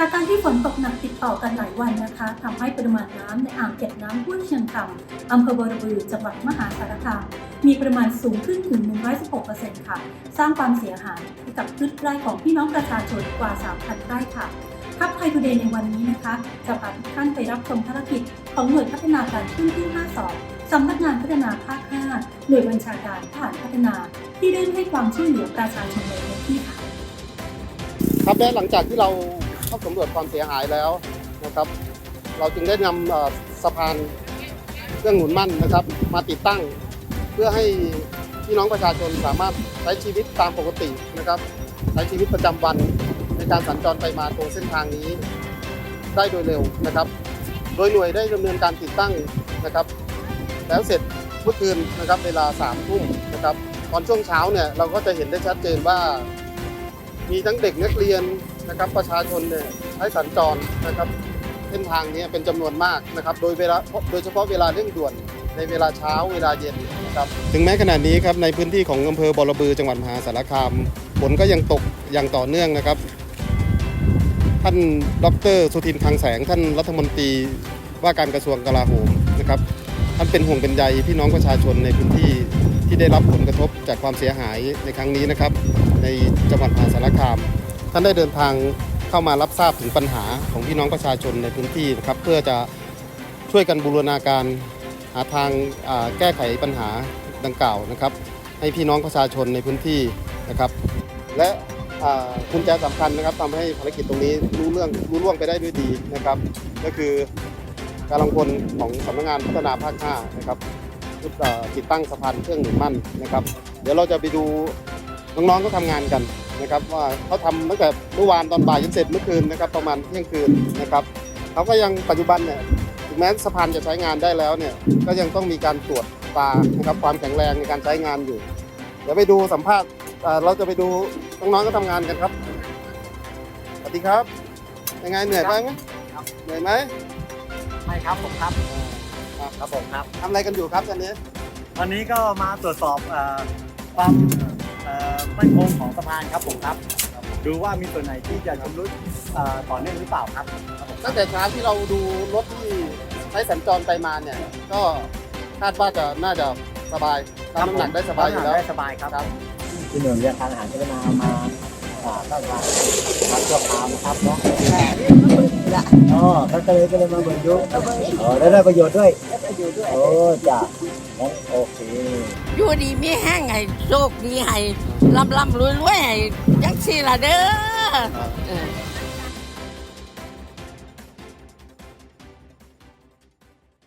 จากการที่ฝนตกหนักติดต่อกันหลายวันนะคะทำให้ปริมาณน้ำในอ่างเก็บน้ำห้วยเชียงคำอำเภอบรบือจังหวัดมหาสารคามมีปริมาณสูงขึ้นถึง 116%ค่ะ สร้างความเสียหายให้กับพืชไร่ของพี่น้องประชาชนกว่า 3,000 ไร่ค่ะทัพไทยทูเดย์ในวันนี้นะคะ จะพาทุกท่านไปรับชมภารกิจ ของหน่วยพัฒนาการขึ้นที่ 52 สำนักงานพัฒนาภาค 5 หน่วยบัญชาการทหารพัฒนา ที่ได้ให้ความช่วยเหลือประชาชนในพื้นที่ค่ะ ครับและหลังจากที่เรา เข้าสำรวจความเสียหายแล้วนะครับ เราจึงได้นำสะพานเครื่องหนุนมั่นนะครับ มาติดตั้ง เพื่อให้พี่น้องประชาชนสามารถใช้ชีวิตตามปกตินะครับ ใช้ชีวิตประจำวันในการสัญจรไปมาตรงเส้นทางนี้ ได้โดยเร็วนะครับ โดยหน่วยได้ดำเนินการติดตั้งนะครับ แล้วเสร็จเมื่อคืนนะครับเวลาสามทุ่มนะครับ ตอนช่วงเช้าเนี่ยเราก็จะเห็นได้ชัดเจนว่า มีทั้งเด็กนักเรียนนะครับประชาชนเนี่ยใช้สัญจรนะครับเส้นทางนี้เป็นจำนวนมากนะครับ โดยเวลาโดยเฉพาะเวลาเร่งด่วนในเวลาเช้าเวลาเย็นนะครับถึงแม้ขณะนี้ครับในพื้นที่ของอำเภอบอระบือจังหวัดมหาสารคามฝนก็ยังตกอย่างต่อเนื่องนะครับ ท่านดรสุทินคังแสงท่านรัฐมนตรีว่าการกระทรวงกลาโหมนะครับ ท่านเป็นห่วงเป็นใยพี่น้องประชาชนในพื้นที่ที่ได้รับผลกระทบจากความเสียหายในครั้งนี้นะครับ ในจังหวัดมหาสารคาม ท่านได้เดินทางเข้ามารับทราบถึงปัญหาของพี่น้องประชาชนในพื้นที่นะครับ เพื่อจะช่วยกันบูรณาการหาทางแก้ไขปัญหาดังกล่าวนะครับ ให้พี่น้องประชาชนในพื้นที่นะครับ และอ่ากุญแจสำคัญนะครับทำให้ภารกิจตรงนี้รู้เรื่องรู้ล่วงไปได้ด้วยดีนะครับ ก็คือ กำลังพลของสำนักงานพัฒนาภาค 5 นะครับชุดติดตั้งสะพานเครื่องหนุนมั่นนะครับ เดี๋ยวเราจะไปดูน้องๆก็ทำงานกันนะครับ ว่าเขาทำตั้งแต่เมื่อวานตอนบ่ายจนเสร็จเมื่อคืนนะครับประมาณเที่ยงคืนนะครับเขาก็ยังปัจจุบันเนี่ยถึงแม้สะพานจะใช้งานได้แล้วเนี่ยก็ยังต้องมีการตรวจตานะครับความแข็งแรงในการใช้งานอยู่ เดี๋ยวไปดูสัมภาษณ์เอ่อเราจะไปดูน้องๆก็ทำงานกันครับสวัสดีครับยังไงเหนื่อยบ้างไหมเหนื่อยไหม ไม่ครับผมครับอ่าครับผมครับทำอะไรกันอยู่ครับตอนนี้วันนี้ก็มาตรวจสอบเอ่อความเอ่อมั่นคงของสะพานครับผมครับ ดูว่ามีส่วนไหนที่จะชำรุดเอ่อต่อเนื่องหรือเปล่าครับครับผมตั้งแต่เช้าที่เราดูรถที่ใช้สัญจรไปมาเนี่ย ก็คาดว่าจะน่าจะสบายรับน้ำหนักได้สบายอยู่แล้ว ได้สบายครับครับที่หน่วยเรียนทางอาหารพัฒนามา อ่าก็มามาชั่วคามนะครับเนาะอ๋อก็เลยก็เลยมาเบิกยุอ๋อแล้วได้ประโยชน์ด้วยโอ้จ้ะโอเคอยู่ดีมีแห้งให้โชคดีให้ลำลำรวยรวยให้จังสี่ละเด้อ